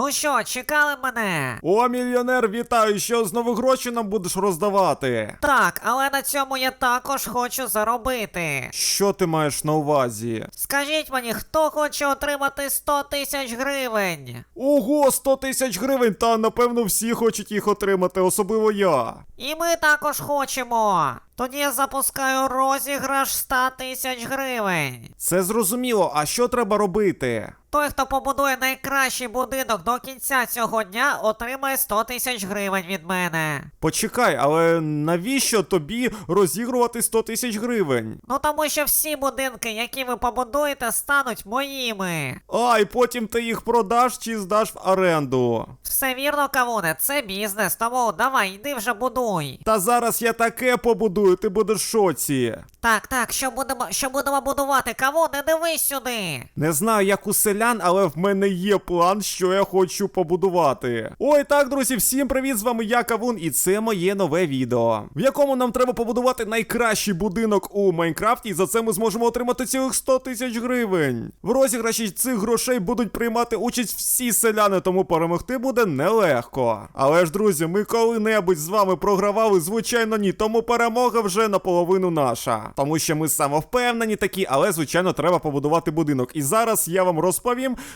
Ну що, чекали мене? О, мільйонер, вітаю! Що знову гроші нам будеш роздавати? Так, але на цьому я також хочу заробити. Що ти маєш на увазі? Скажіть мені, хто хоче отримати 100 тисяч гривень? Ого, 100 тисяч гривень, та напевно всі хочуть їх отримати, особливо я. І ми також хочемо. Тоді я запускаю розіграш 100 тисяч гривень. Це зрозуміло, а що треба робити? Той, хто побудує найкращий будинок до кінця цього дня, отримає 100 тисяч гривень від мене. Почекай, але навіщо тобі розігрувати 100 тисяч гривень? Ну тому що всі будинки, які ви побудуєте, стануть моїми. А, і потім ти їх продаш чи здаш в оренду. Все вірно, Кавуне, це бізнес, тому давай, йди вже будуй. Та зараз я таке побудую, ти будеш в шоці. Так, так, що будемо, що будемо будувати? Кавуне, дивись сюди. Не знаю, як у селян, але в мене є план, що я хочу побудувати. Ой, так, друзі, всім привіт! З вами я Кавун, і це моє нове відео, в якому нам треба побудувати найкращий будинок у Майнкрафті, і за це ми зможемо отримати цілих 100 тисяч гривень. В розіграші цих грошей будуть приймати участь всі селяни, тому перемогти буде нелегко. Але ж, друзі, ми коли-небудь з вами програвали, звичайно, ні, тому перемога вже наполовину наша. Тому що ми самовпевнені такі, але звичайно треба побудувати будинок. І зараз я вам розповім,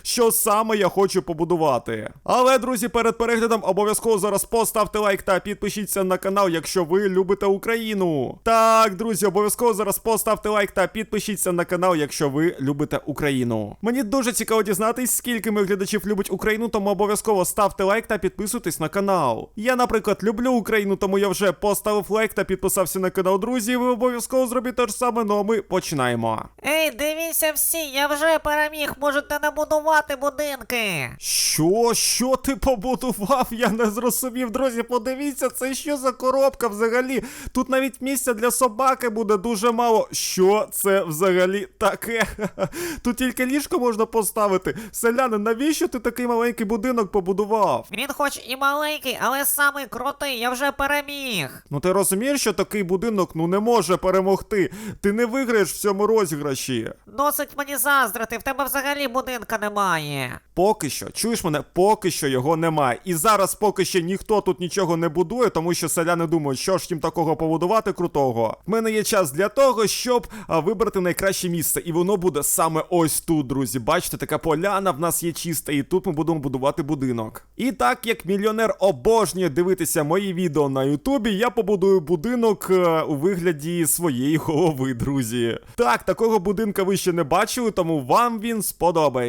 що саме я хочу побудувати. Але, друзі, перед переглядом обов'язково зараз поставте лайк та підпишіться на канал, якщо ви любите Україну. Так, друзі, обов'язково зараз поставте лайк та підпишіться на канал, якщо ви любите Україну. Мені дуже цікаво дізнатись, скільки моїх глядачів любить Україну, тому обов'язково ставте лайк та підписуйтесь на канал. Я, наприклад, люблю Україну, тому я вже поставив лайк та підписався на канал. Друзі, ви обов'язково зробіть те ж саме, ну а ми починаємо. Ей, дивіться всі, я вже переміг, можете не будувати будинки. Що? Що ти побудував? Я не зрозумів, друзі. Подивіться, це що за коробка взагалі? Тут навіть місця для собаки буде дуже мало. Що це взагалі таке? Тут тільки ліжко можна поставити. Селяни, навіщо ти такий маленький будинок побудував? Він хоч і маленький, але самий крутий, я вже переміг. Ну ти розумієш, що такий будинок ну не може перемогти. Ти не виграєш в цьому розіграші. Досить мені заздрити, в тебе взагалі будинка немає. Поки що, чуєш мене, поки що його немає. І зараз поки що ніхто тут нічого не будує, тому що селяни думають, що ж їм такого побудувати крутого. В мене є час для того, щоб вибрати найкраще місце. І воно буде саме ось тут, друзі. Бачите, така поляна в нас є чиста, і тут ми будемо будувати будинок. І так як мільйонер обожнює дивитися мої відео на Ютубі, я побудую будинок е, у вигляді своєї голови, друзі. Так, такого будинка ви ще не бачили, тому вам він сподобається.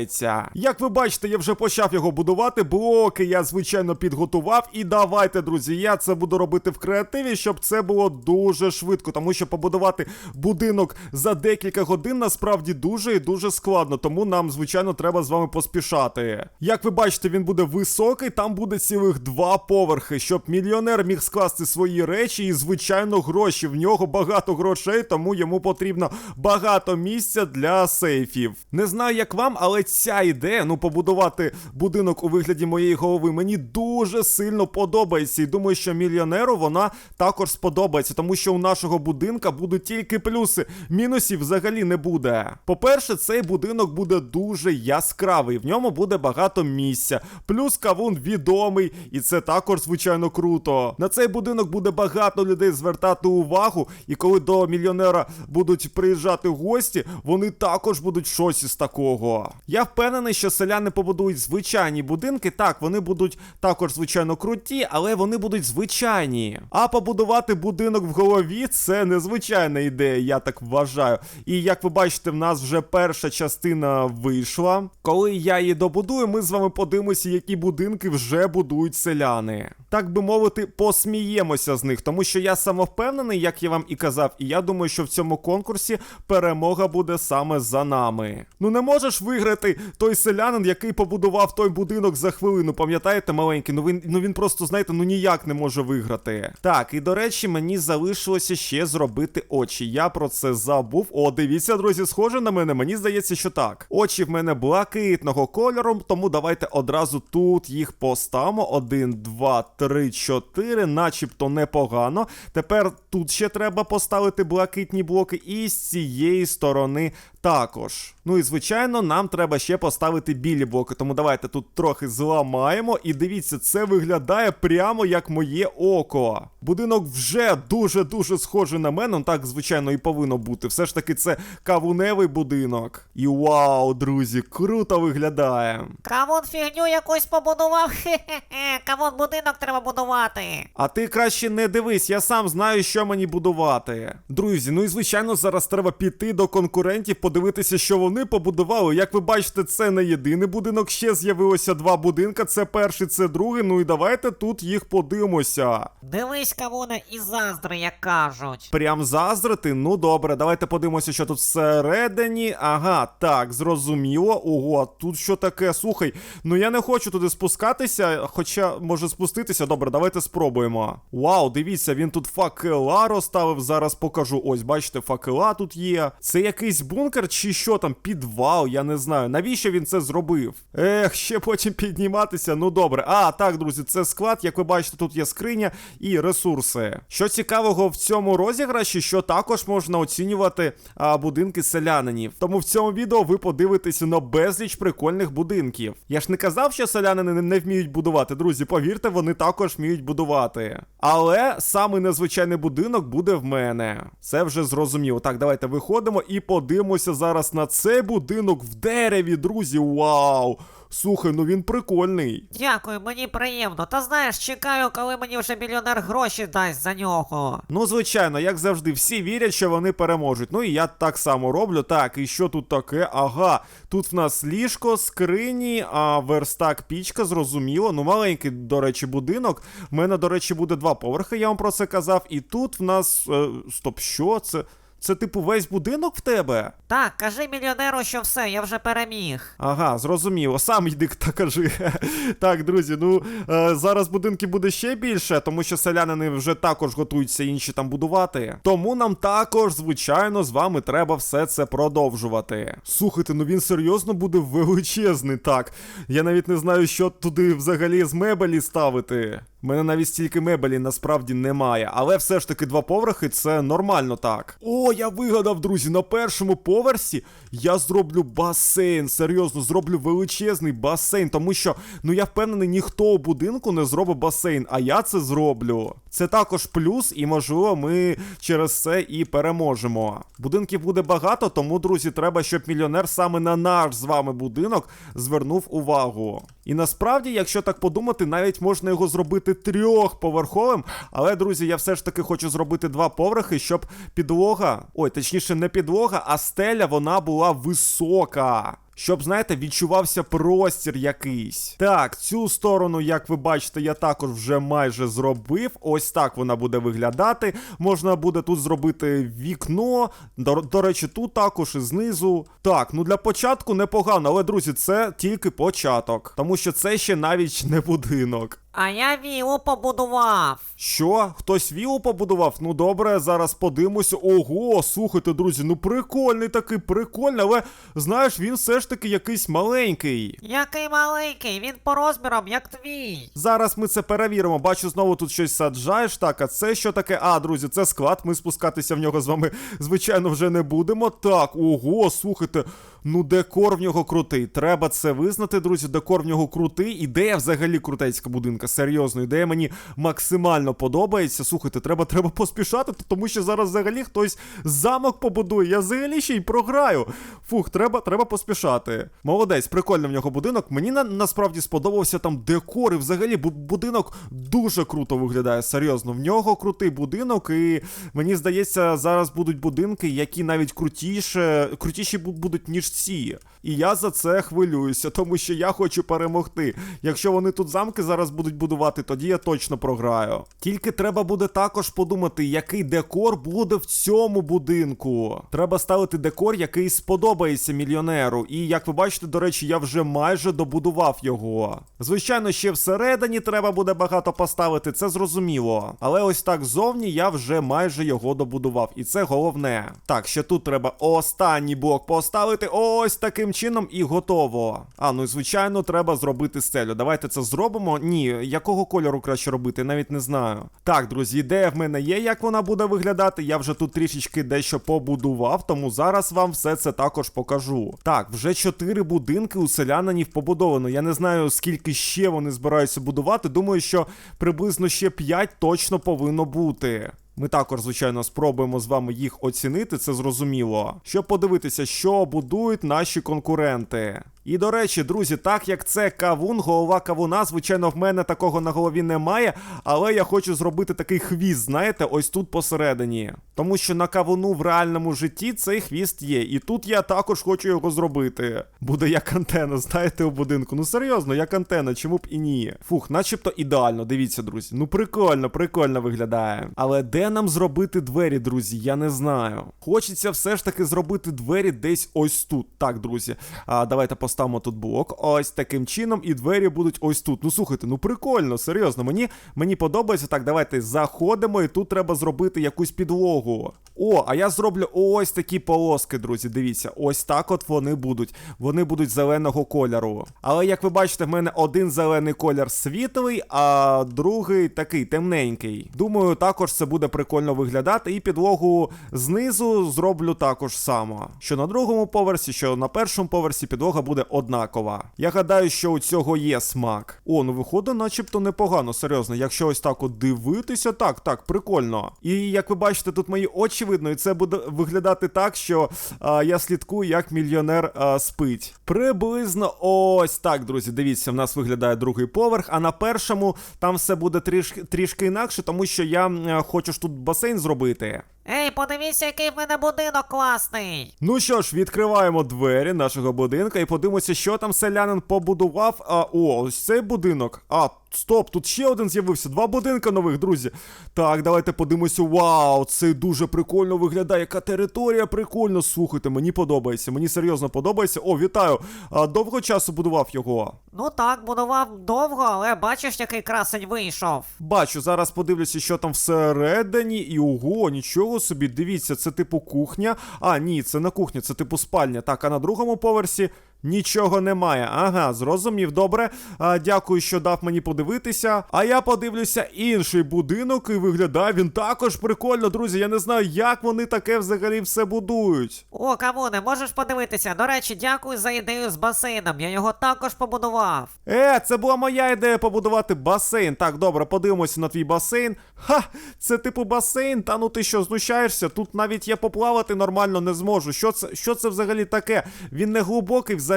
Як ви бачите, я вже почав його будувати. Блоки я, звичайно, підготував. І давайте, друзі, я це буду робити в креативі, щоб це було дуже швидко, тому що побудувати будинок за декілька годин насправді дуже і дуже складно. Тому нам, звичайно, треба з вами поспішати. Як ви бачите, він буде високий, там буде цілих два поверхи, щоб мільйонер міг скласти свої речі і, звичайно, гроші. В нього багато грошей, тому йому потрібно багато місця для сейфів. Не знаю, як вам, але ця ідея, ну, побудувати будинок у вигляді моєї голови, мені дуже сильно подобається. І думаю, що мільйонеру вона також сподобається, тому що у нашого будинка будуть тільки плюси. Мінусів взагалі не буде. По-перше, цей будинок буде дуже яскравий, в ньому буде багато місця. Плюс кавун відомий, і це також, звичайно, круто. На цей будинок буде багато людей звертати увагу, і коли до мільйонера будуть приїжджати гості, вони також будуть в шоці з такого. Я впевнений, що селяни побудують звичайні будинки. Так, вони будуть також, звичайно, круті, але вони будуть звичайні. А побудувати будинок в голові це незвичайна ідея, я так вважаю. І як ви бачите, в нас вже перша частина вийшла. Коли я її добудую, ми з вами подивимося, які будинки вже будують селяни. Так би мовити, посміємося з них, тому що я самовпевнений, як я вам і казав, і я думаю, що в цьому конкурсі перемога буде саме за нами. Ну не можеш виграти той селянин, який побудував той будинок за хвилину. Пам'ятаєте, маленький? Ну він ну він просто, знаєте, ну ніяк не може виграти. Так, і до речі, мені залишилося ще зробити очі. Я про це забув. О, дивіться, друзі, схоже на мене. Мені здається, що так. Очі в мене блакитного кольору, тому давайте одразу тут їх поставимо. Один, два, три, чотири, начебто непогано. Тепер тут ще треба поставити блакитні блоки, і з цієї сторони також. Ну і звичайно, нам треба ще поставити білі блоки. Тому давайте тут трохи зламаємо. І дивіться, це виглядає прямо як моє око. Будинок вже дуже-дуже схожий на мене. Ну, так, звичайно, і повинно бути. Все ж таки, це кавуневий будинок. І вау, друзі, круто виглядає. Кавун фігню якусь побудував. Хе-хе-хе. Кавун будинок треба будувати. А ти краще не дивись, я сам знаю, що мені будувати. Друзі, ну і звичайно, зараз треба піти до конкурентів, подивитися, що вони побудували. Як ви бачите, це не єдиний будинок. Ще з'явилося два будинка. Це перший, це другий. Ну і давайте тут їх подивимося. Дивись, кавуне, і заздри, як кажуть. Прям заздрити? Ну добре, давайте подивимося, що тут всередині. Ага, так, зрозуміло. Ого, тут що таке? Слухай, ну я не хочу туди спускатися, хоча може спуститися. Добре, давайте спробуємо. Вау, дивіться, він тут факела розставив. Зараз покажу. Ось, бачите, факела тут є. Це якийсь бункер чи що там? Підвал, я не знаю. Навіщо він це зробив? Ех, ще потім підніматися. Ну добре. А, так, друзі, це склад. Як ви бачите, тут є скриня і ресурси. Що цікавого в цьому розіграші, що також можна оцінювати а, будинки селянинів. Тому в цьому відео ви подивитеся на безліч прикольних будинків. Я ж не казав, що селянини не, не вміють будувати. Друзі, повірте, вони також вміють будувати. Але самий незвичайний будинок буде в мене. Це вже зрозуміло. Так, давайте виходимо і подивимося зараз на цей будинок в дереві, друзі. Вау! Слухай, ну він прикольний. Дякую, мені приємно. Та знаєш, чекаю, коли мені вже мільйонер гроші дасть за нього. Ну, звичайно, як завжди, всі вірять, що вони переможуть. Ну і я так само роблю. Так, і що тут таке? Ага, тут в нас ліжко, скрині, а верстак, пічка, зрозуміло. Ну, маленький, до речі, будинок. В мене, до речі, буде два поверхи, я вам про це казав. І тут в нас. Е, стоп, що? Це. Це, типу, весь будинок в тебе? Так, кажи мільйонеру, що все, я вже переміг. Ага, зрозуміло. Сам йди та кажи. так, друзі, ну е, зараз будинки буде ще більше, тому що селянини вже також готуються інші там будувати. Тому нам також, звичайно, з вами треба все це продовжувати. Слухайте, ну він серйозно буде величезний. Так. Я навіть не знаю, що туди взагалі з мебелі ставити. У мене навіть стільки мебелі насправді немає, але все ж таки два поверхи це нормально так. О, я вигадав, друзі, на першому поверсі я зроблю басейн. Серйозно, зроблю величезний басейн, тому що ну я впевнений, ніхто у будинку не зробить басейн, а я це зроблю. Це також плюс, і можливо, ми через це і переможемо. Будинків буде багато, тому, друзі, треба, щоб мільйонер саме на наш з вами будинок звернув увагу. І насправді, якщо так подумати, навіть можна його зробити трьохповерховим. Але, друзі, я все ж таки хочу зробити два поверхи, щоб підлога, ой, точніше, не підлога, а стеля вона була висока. Щоб, знаєте, відчувався простір якийсь. Так, цю сторону, як ви бачите, я також вже майже зробив. Ось так вона буде виглядати. Можна буде тут зробити вікно. До, до речі, тут також і знизу. Так, ну для початку непогано, але, друзі, це тільки початок. Тому що це ще навіть не будинок. А я вілу побудував. Що? Хтось вілу побудував? Ну добре, зараз подивимося. Ого, слухайте, друзі, ну прикольний такий, прикольний, але знаєш, він все ж таки якийсь маленький. Який маленький, він по розмірам, як твій. Зараз ми це перевіримо. Бачу, знову тут щось саджаєш. Так, а це що таке? А, друзі, це склад. Ми спускатися в нього з вами, звичайно, вже не будемо. Так, ого, слухайте. Ну, декор в нього крутий. Треба це визнати, друзі. Декор в нього крутий. Ідея взагалі крутецька будинка. Серйозно, ідея мені максимально подобається. Слухайте, треба треба поспішати, тому що зараз взагалі хтось замок побудує. Я взагалі ще й програю. Фух, треба, треба поспішати. Молодець, прикольно в нього будинок. Мені на, насправді сподобався там декор і взагалі будинок дуже круто виглядає. Серйозно, в нього крутий будинок, і мені здається, зараз будуть будинки, які навіть крутіше, крутіші бу- будуть, ніж ці. І я за це хвилююся, тому що я хочу перемогти. Якщо вони тут замки зараз будуть будувати, тоді я точно програю. Тільки треба буде також подумати, який декор буде в цьому будинку. Треба ставити декор, який сподобається мільйонеру. І як ви бачите, до речі, я вже майже добудував його. Звичайно, ще всередині треба буде багато поставити, це зрозуміло. Але ось так зовні я вже майже його добудував, і це головне. Так, ще тут треба останній блок поставити. Ось таким чином і готово. А, ну і звичайно, треба зробити стелю. Давайте це зробимо. Ні, якого кольору краще робити, навіть не знаю. Так, друзі, ідея в мене є, як вона буде виглядати. Я вже тут трішечки дещо побудував, тому зараз вам все це також покажу. Так, вже чотири будинки у селянинів побудовано. Я не знаю, скільки ще вони збираються будувати. Думаю, що приблизно ще 5 точно повинно бути. Ми також, звичайно, спробуємо з вами їх оцінити, це зрозуміло. Щоб подивитися, що будують наші конкуренти. І до речі, друзі, так як це кавун, голова кавуна, звичайно, в мене такого на голові немає, але я хочу зробити такий хвіст, знаєте, ось тут посередині. Тому що на кавуну в реальному житті цей хвіст є. І тут я також хочу його зробити. Буде як антена, знаєте, у будинку. Ну серйозно, як антена, чому б і ні? Фух, начебто ідеально, дивіться, друзі. Ну прикольно, прикольно виглядає. Але де нам зробити двері, друзі? Я не знаю. Хочеться все ж таки зробити двері десь ось тут. Так, друзі. А давайте поставимо тут блок. Ось таким чином, і двері будуть ось тут. Ну слухайте, ну прикольно, серйозно. Мені, мені подобається. Так, давайте заходимо, і тут треба зробити якусь підлогу. О, а я зроблю ось такі полоски, друзі. Дивіться, ось так от вони будуть. Вони будуть зеленого кольору. Але як ви бачите, в мене один зелений колір світлий, а другий такий темненький. Думаю, також це буде прикольно виглядати. І підлогу знизу зроблю також само. Що на другому поверсі, що на першому поверсі підлога буде однакова. Я гадаю, що у цього є смак. О, ну виходить, начебто непогано, серйозно. Якщо ось так от дивитися, так, так, прикольно. І як ви бачите, тут мої очі видно, і це буде виглядати так, що а, я слідкую, як мільйонер а, спить. Приблизно ось так, друзі. Дивіться, в нас виглядає другий поверх, а на першому там все буде трішки, трішки інакше, тому що я м, хочу тут басейн зробити. Ей, подивіться, який в мене будинок класний. Ну що ж, відкриваємо двері нашого будинка і подивимося, що там селянин побудував. А, о, ось цей будинок. А, стоп, тут ще один з'явився. Два будинка нових, друзі. Так, давайте подивимося. Вау, це дуже прикольно виглядає. Яка територія прикольно. Слухайте, мені подобається. Мені серйозно подобається. О, вітаю. А довго часу будував його? Ну так, будував довго, але бачиш, який красень вийшов. Бачу, зараз подивлюся, що там всередині, і ого, нічого собі. Дивіться, це типу кухня. А, ні, це не кухня, це типу спальня. Так, а на другому поверсі нічого немає. Ага, зрозумів, добре. А, дякую, що дав мені подивитися. А я подивлюся інший будинок, і виглядає він також прикольно, друзі. Я не знаю, як вони таке взагалі все будують. О, Камуне, можеш подивитися. До речі, дякую за ідею з басейном. Я його також побудував. Е, це була моя ідея побудувати басейн. Так, добре, подивимося на твій басейн. Ха, це типу басейн. Та ну ти що, знущаєшся? Тут навіть я поплавати нормально не зможу. Що це, що це взагалі таке? Він не глибокий взагалі.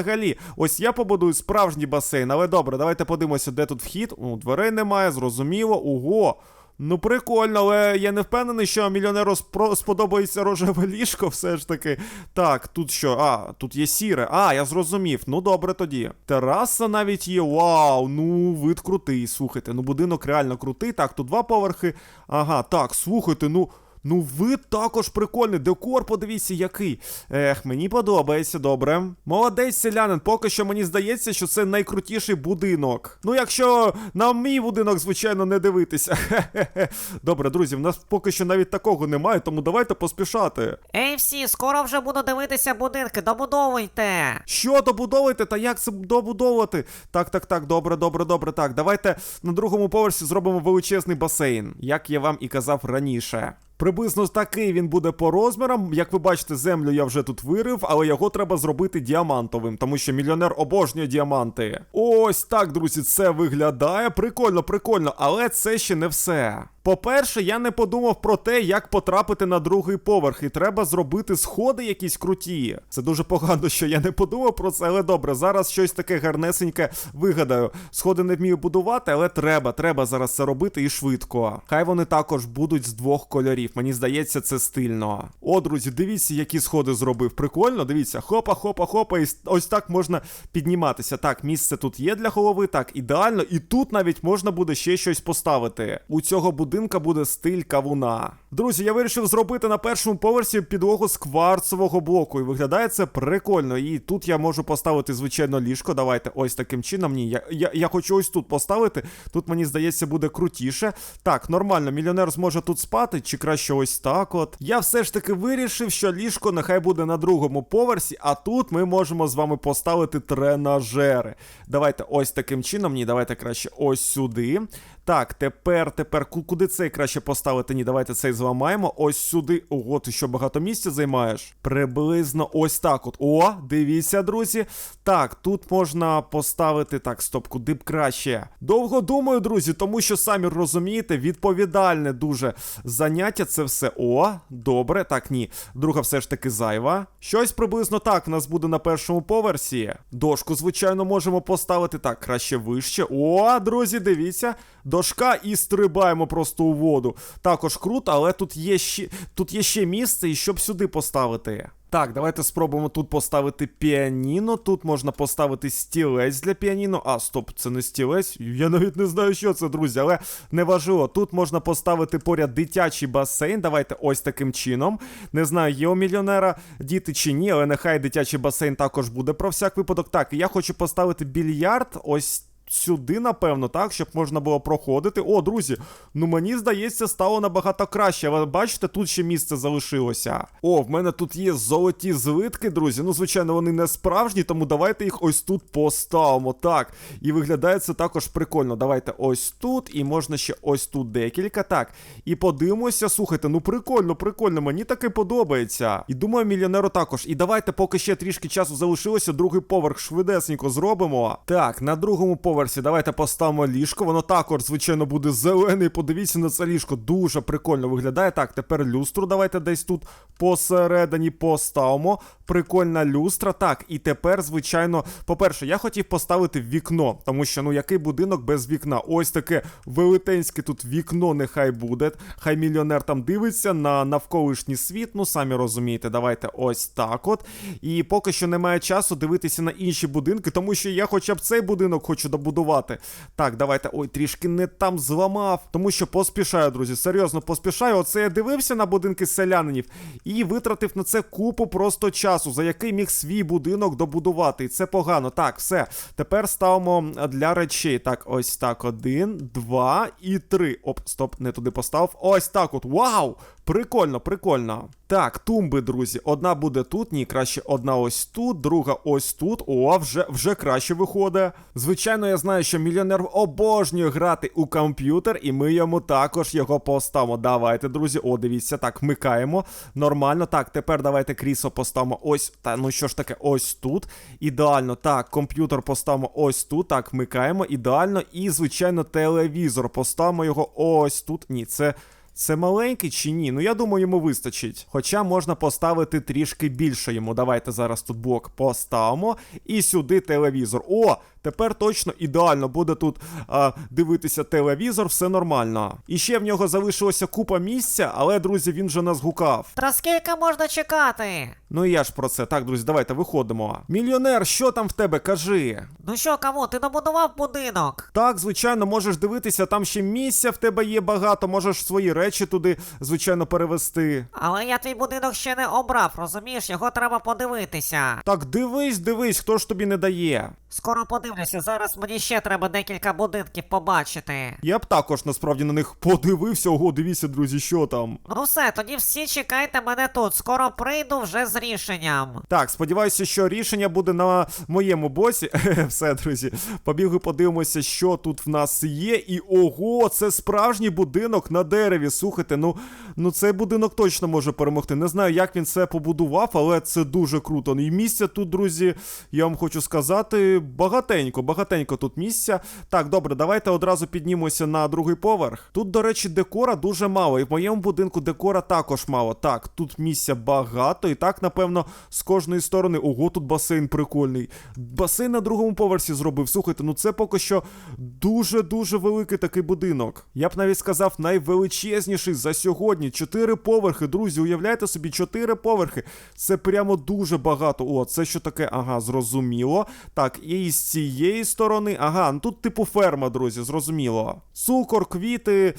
Ось я побудую справжній басейн, але добре, давайте подивимося, де тут вхід. У дверей немає, зрозуміло. Ого. Ну, прикольно, але я не впевнений, що мільйонеру сподобається рожеве ліжко, все ж таки. Так, тут що? А, тут є сіре. А, я зрозумів. Ну добре тоді. Тераса навіть є. Вау, ну вид крутий. Слухайте, ну будинок реально крутий. Так, тут два поверхи. Ага, так, слухайте, ну. Ну, вид також прикольний. Декор, подивіться, який. Ех, мені подобається, добре. Молодець, селянин. Поки що мені здається, що це найкрутіший будинок. Ну, якщо на мій будинок, звичайно, не дивитися. Хе-хе-хе. Добре, друзі, в нас поки що навіть такого немає, тому давайте поспішати. Ей, всі, скоро вже буду дивитися будинки, добудовуйте. Що добудовуєте та як це добудовувати? Так, так, так, добре, добре, добре. Так, давайте на другому поверсі зробимо величезний басейн, як я вам і казав раніше. Приблизно такий він буде по розмірам. Як ви бачите, землю я вже тут вирив, але його треба зробити діамантовим, тому що мільйонер обожнює діаманти. Ось так, друзі, це виглядає. Прикольно, прикольно, але це ще не все. По-перше, я не подумав про те, як потрапити на другий поверх, і треба зробити сходи якісь круті. Це дуже погано, що я не подумав про це, але добре, зараз щось таке гарнесеньке вигадаю. Сходи не вмію будувати, але треба, треба зараз це робити і швидко. Хай вони також будуть з двох кольорів. Мені здається, це стильно. О, друзі, дивіться, які сходи зробив. Прикольно, дивіться, хопа, хопа, хопа, і ось так можна підніматися. Так, місце тут є для голови, так, ідеально, і тут навіть можна буде ще щось поставити. У цього будинка буде стиль кавуна. Друзі, я вирішив зробити на першому поверсі підлогу з кварцевого блоку. І виглядає це прикольно. І тут я можу поставити, звичайно, ліжко. Давайте ось таким чином. Ні, я, я, я хочу ось тут поставити. Тут, мені здається, буде крутіше. Так, нормально, мільйонер зможе тут спати, чи краще ось так от. Я все ж таки вирішив, що ліжко нехай буде на другому поверсі, а тут ми можемо з вами поставити тренажери. Давайте ось таким чином. Ні, давайте краще ось сюди. Так, тепер, тепер, куди цей краще поставити? Ні, давайте цей зламаємо. Ось сюди. Ого, ти що багато місця займаєш? Приблизно ось так от. О, дивіться, друзі. Так, тут можна поставити. Так, стоп, куди б краще. Довго думаю, друзі, тому що самі розумієте, відповідальне дуже заняття це все. О, добре. Так, ні. Друга все ж таки зайва. Щось приблизно так в нас буде на першому поверсі. Дошку, звичайно, можемо поставити так, краще вище. О, друзі, дивіться. Дошка і стрибаємо просто у воду. Також круто, але тут є ще, тут є ще місце, і щоб сюди поставити. Так, давайте спробуємо тут поставити піаніно. Тут можна поставити стілець для піаніно. А, стоп, це не стілець. Я навіть не знаю, що це, друзі, але неважливо. Тут можна поставити поряд дитячий басейн. Давайте ось таким чином. Не знаю, є у мільйонера діти чи ні, але нехай дитячий басейн також буде про всяк випадок. Так, я хочу поставити більярд. Ось. Сюди, напевно, так, щоб можна було проходити. О, друзі, ну мені здається, стало набагато краще. Але бачите, тут ще місце залишилося. О, в мене тут є золоті злитки, друзі. Ну, звичайно, вони не справжні, тому давайте їх ось тут поставимо. Так. І виглядає це також прикольно. Давайте ось тут, і можна ще ось тут декілька. Так. І подивимося. Слухайте, ну прикольно, прикольно, мені таке подобається. І думаю, мільйонеру також. І давайте, поки ще трішки часу залишилося, другий поверх швидесенько зробимо. Так, на другому поверсі давайте поставимо ліжко. Воно також, звичайно, буде зелене. Подивіться на це ліжко. Дуже прикольно виглядає. Так, тепер люстру давайте десь тут посередині поставимо. Прикольна люстра. Так, і тепер, звичайно, по-перше, я хотів поставити вікно, тому що ну який будинок без вікна? Ось таке велетенське тут вікно нехай буде. Хай мільйонер там дивиться на навколишній світ. Ну, самі розумієте, давайте ось так от. І поки що немає часу дивитися на інші будинки, тому що я хоча б цей будинок хочу добудувати. Так, давайте. Ой, трішки не там зламав, тому що поспішаю, друзі. Серйозно поспішаю. Оце я дивився на будинки селянинів і витратив на це купу просто часу, за який міг свій будинок добудувати. І це погано. Так, все. Тепер ставимо для речей. Так, ось так. Один, два і три. Оп, стоп, не туди поставив. Ось так от. Вау! Прикольно, прикольно. Так, тумби, друзі. Одна буде тут, ні, краще одна ось тут, друга ось тут. О, вже, вже краще виходить. Звичайно, я знаю, що мільйонер обожнює грати у комп'ютер, і ми йому також його поставимо. Давайте, друзі. О, дивіться, так, вмикаємо. Нормально. Так, тепер давайте крісло поставимо ось. Та ну що ж таке, ось тут. Ідеально. Так, комп'ютер поставимо ось тут. Так, вмикаємо. Ідеально. І, звичайно, телевізор. Поставимо його ось тут. Ні, це. Це маленький чи ні? Ну я думаю, йому вистачить. Хоча можна поставити трішки більше йому. Давайте зараз тут блок поставимо. І сюди телевізор. О! Тепер точно ідеально буде тут а, дивитися телевізор, все нормально. І ще в нього залишилося купа місця, але, друзі, він вже нас гукав. Та скільки можна чекати? Ну і я ж про це. Так, друзі, давайте виходимо. Мільйонер, що там в тебе? Кажи. Ну що, кому, ти добудував будинок? Так, звичайно, можеш дивитися, там ще місця в тебе є багато, можеш свої речі туди, звичайно, перевести. Але я твій будинок ще не обрав, розумієш, його треба подивитися. Так, дивись, дивись, хто ж тобі не дає. Скоро подивлюся, зараз мені ще треба декілька будинків побачити. Я б також насправді на них подивився. Ого, дивіться, друзі, що там. Ну все, тоді всі чекайте мене тут. Скоро прийду вже з рішенням. Так, сподіваюся, що рішення буде на моєму босі. Все, друзі, побігли, подивимося, що тут в нас є. І ого, це справжній будинок на дереві. Слухайте, ну, ну цей будинок точно може перемогти. Не знаю, як він це побудував, але це дуже круто. І місця тут, друзі, я вам хочу сказати, багатенько, багатенько тут місця. Так, добре, давайте одразу піднімемося на другий поверх. Тут, до речі, декора дуже мало. І в моєму будинку декора також мало. Так, тут місця багато. І так, напевно, з кожної сторони. Ого, тут басейн прикольний. Басейн на другому поверсі зробив. Слухайте, ну це поки що дуже-дуже великий такий будинок. Я б навіть сказав, найвеличезніший за сьогодні. Чотири поверхи, друзі. Уявляєте собі, чотири поверхи. Це прямо дуже багато. О, це що таке? Ага, зрозуміло. Так, і з цієї сторони. Ага, ну тут типу ферма, друзі, зрозуміло. Цукор, квіти,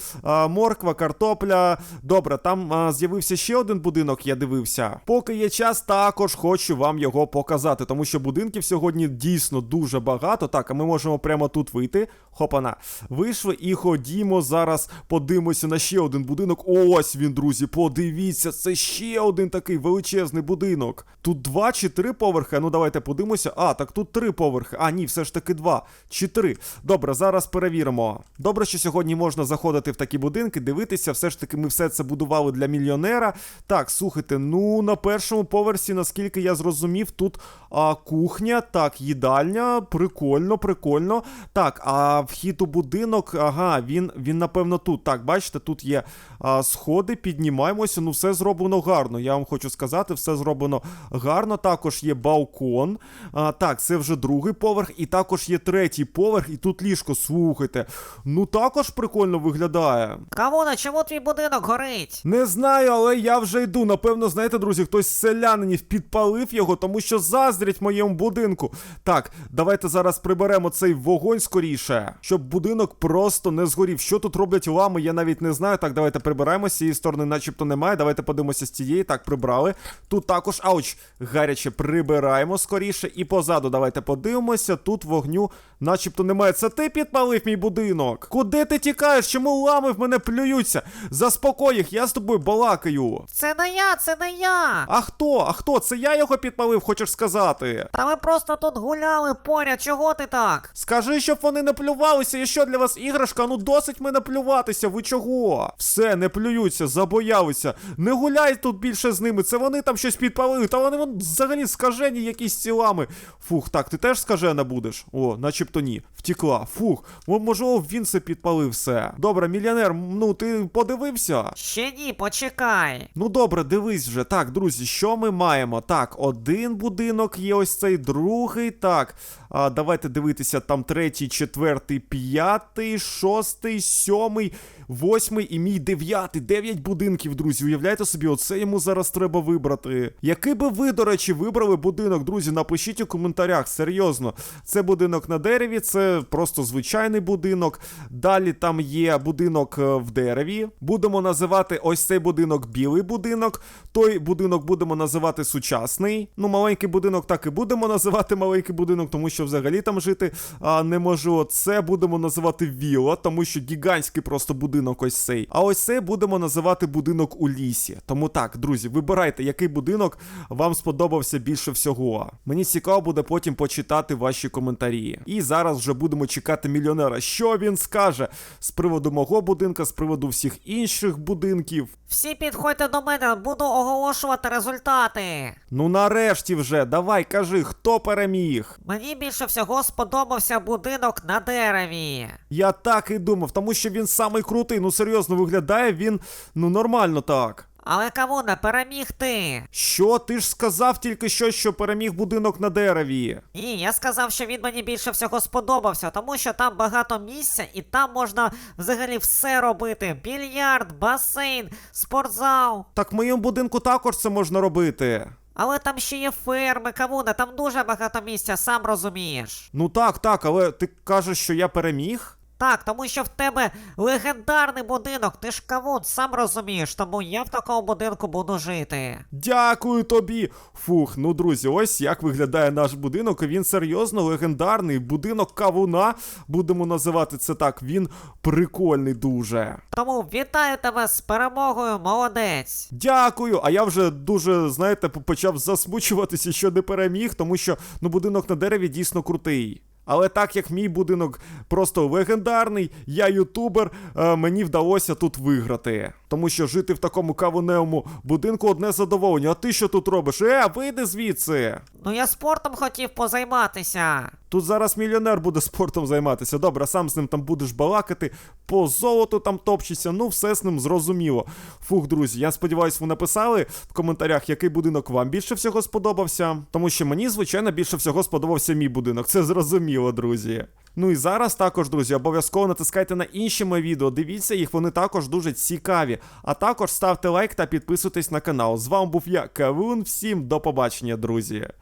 морква, картопля. Добре, там з'явився ще один будинок, я дивився. Поки є час, також хочу вам його показати, тому що будинків сьогодні дійсно дуже багато. Так, а ми можемо прямо тут вийти. Хопана, вийшли і ходімо зараз. Подивимося на ще один будинок. Ось він, друзі. Подивіться, це ще один такий величезний будинок. Тут два чи три поверхи. Ну давайте подивимося. А, так тут три поверхи. А, ні, все ж таки два чи три. Добре, зараз перевіримо. Добре, що сьогодні можна заходити в такі будинки, дивитися. Все ж таки, ми все це будували для мільйонера. Так, слухайте, ну на першому поверсі, наскільки я зрозумів, тут а, кухня, так, їдальня. Прикольно, прикольно. Так, а вхід у будинок, ага, він, він напевно тут. Так, бачите, тут є а, сходи, піднімаємося. Ну, все зроблено гарно. Я вам хочу сказати, все зроблено гарно. Також є балкон. А, так, це вже другий поверх, і також є третій поверх, і тут ліжко, слухайте. Ну також прикольно виглядає. Кавуна, чому твій будинок горить? Не знаю, але я вже йду. Напевно, знаєте, друзі, хтось з селянинів підпалив його, тому що заздрять моєму будинку. Так, давайте зараз приберемо цей вогонь скоріше, щоб будинок просто не згорів. Що тут роблять лами, я навіть не знаю. Так, давайте прибираємо з цієї сторони, начебто немає. Давайте подивимося з цієї. Так, прибрали. Тут також, ауч, гаряче прибираємо скоріше. І позаду давайте подивимося. Тут вогню, начебто немає. Це ти підпалив мій будинок. Куди ти тікаєш? Чому лами в мене плюються? Заспокой їх, я з тобою балакаю. Це не я, це не я. А хто? А хто? Це я його підпалив, хочеш сказати? Та ми просто тут гуляли поряд, чого ти так? Скажи, щоб вони не плювалися. Я що для вас іграшка? Ну досить мене плюватися. Ви чого? Все, не плюються, забоялися. Не гуляй тут більше з ними. Це вони там щось підпалили. Та вони вон взагалі скажені якісь цілами. Фух, так, ти теж скажена будеш? О, начебто ні. Втікла. Фух, мо- можливо, він це підпалив все. Добре, мільйонер, ну ти подивився? Ще ні, почекай. Ну добре, дивись вже. Так, друзі, що ми маємо? Так, один будинок є ось цей, другий. Так. А, давайте дивитися, там третій, четвертий, п'ятий, шостий, сьомий, восьмий і мій дев'ятий. Дев'ять будинків, друзі. Уявляєте собі, оце йому зараз треба вибрати. Який би ви, до речі, вибрали будинок, друзі? Напишіть у коментарях, серйозно. Це будинок на дереві, це просто звичайний будинок. Далі там є будинок е, в дереві. Будемо називати ось цей будинок білий будинок. Той будинок будемо називати сучасний. Ну, маленький будинок так і будемо називати маленький будинок, тому що взагалі там жити а, неможливо. Це будемо називати вілла, тому що гігантський просто будинок ось цей. А ось цей будемо називати будинок у лісі. Тому так, друзі, вибирайте, який будинок вам сподобався більше всього. Мені цікаво буде потім почитати ваші коментарі. І зараз вже будемо чекати мільйонера. Що він скаже з приводу мого будинка, з приводу всіх інших будинків. Всі підходьте до мене, буду оголошувати результати. Ну нарешті вже, давай кажи, хто переміг. Мені більше всього сподобався будинок на дереві. Я так і думав, тому що він самий крутий. Ну серйозно виглядає він ну нормально так. Але Кавуна, переміг ти. Що ти ж сказав тільки що, що переміг будинок на дереві? Ні, я сказав, що він мені більше всього сподобався, тому що там багато місця і там можна взагалі все робити: більярд, басейн, спортзал. Так в моєму будинку також це можна робити. Але там ще є ферми, Кавуна, там дуже багато місця, сам розумієш. Ну так, так, але ти кажеш, що я переміг? Так, тому що в тебе легендарний будинок, ти ж кавун, сам розумієш, тому я в такому будинку буду жити. Дякую тобі. Фух, ну друзі, ось як виглядає наш будинок. Він серйозно легендарний. Будинок кавуна. Будемо називати це так. Він прикольний дуже. Тому вітаю тебе з перемогою, молодець. Дякую. А я вже дуже, знаєте, почав засмучуватися, що не переміг, тому що ну будинок на дереві дійсно крутий. Але так як мій будинок просто легендарний, я ютубер, е, мені вдалося тут виграти. Тому що жити в такому кавуневому будинку одне задоволення. А ти що тут робиш? Е, вийди звідси. Ну я спортом хотів позайматися. Тут зараз мільйонер буде спортом займатися. Добре, сам з ним там будеш балакати, по золоту там топчешся, ну все з ним зрозуміло. Фух, друзі, я сподіваюся, ви написали в коментарях, який будинок вам більше всього сподобався. Тому що мені, звичайно, більше всього сподобався мій будинок. Це зрозуміло, друзі. Ну і зараз також, друзі, обов'язково натискайте на інші мої відео. Дивіться їх, вони також дуже цікаві. А також ставте лайк та підписуйтесь на канал. З вами був я, Кавун. Всім до побачення, друзі.